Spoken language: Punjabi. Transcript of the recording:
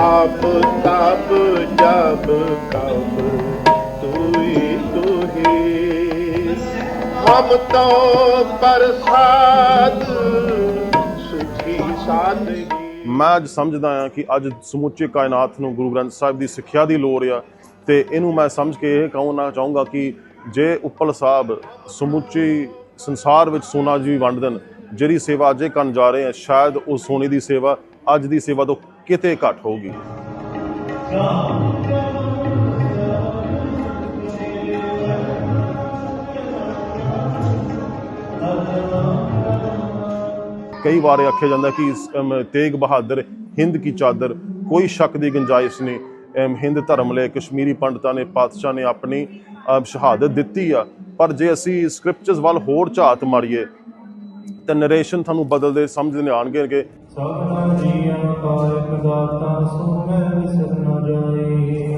ਆਪ ਤਬ ਜਬ ਕਬ ਤੂਈ ਤੁਹੀ। ਹਮ ਤੋ ਪ੍ਰਸਾਦ, ਸੁਖੀ ਸਾਧਗੀ ਮੈਂ ਅੱਜ ਸਮਝਦਾ ਹਾਂ ਕਿ ਅੱਜ ਸਮੁੱਚੇ ਕਾਇਨਾਤ ਨੂੰ ਗੁਰੂ ਗ੍ਰੰਥ ਸਾਹਿਬ ਦੀ ਸਿੱਖਿਆ ਦੀ ਲੋੜ ਆ ਤੇ ਇਹਨੂੰ ਮੈਂ ਸਮਝ ਕੇ ਇਹ ਕਹਣਾ ਚਾਹੂੰਗਾ ਕਿ ਜੇ ਉੱਪਲ ਸਾਹਿਬ ਸਮੁੱਚੀ ਸੰਸਾਰ ਵਿੱਚ ਸੋਨਾ ਜੀ ਵੰਡ ਦੇਣ ਜਿਹੜੀ ਸੇਵਾ ਅਜੇ ਕਰਨ ਜਾ ਰਹੇ ਆ, ਸ਼ਾਇਦ ਉਹ ਸੋਨੇ ਦੀ ਸੇਵਾ ਅੱਜ ਦੀ ਸੇਵਾ ਤੋਂ ਕਿਤੇ ਘੱਟ ਹੋਊਗੀ। ਕਈ ਵਾਰ ਆਖਿਆ ਜਾਂਦਾ ਕਿ ਤੇਗ ਬਹਾਦਰ ਹਿੰਦ ਕੀ ਚਾਦਰ, ਕੋਈ ਸ਼ੱਕ ਦੀ ਗੁੰਜਾਇਸ਼ ਨਹੀਂ। ਹਿੰਦ ਧਰਮ ਲਈ ਕਸ਼ਮੀਰੀ ਪੰਡਤਾਂ ਨੇ, ਪਾਤਸ਼ਾਹ ਨੇ ਆਪਣੀ ਸ਼ਹਾਦਤ ਦਿੱਤੀ ਆ। ਪਰ ਜੇ ਅਸੀਂ ਸਕ੍ਰਿਪਚਰਸ ਵੱਲ ਹੋਰ ਝਾਤ ਮਾਰੀਏ ਤਾਂ ਨਰੇਸ਼ਨ ਤੁਹਾਨੂੰ ਬਦਲਦੇ ਸਮਝਦੇ ਆਣਗੇ ਕਿ ਸਭਨਾ ਜੀਆਂ ਕਾ ਦਾਤਾ, ਸੋ ਮੈਂ ਵਿਸਰ ਨਾ ਜਾਏ।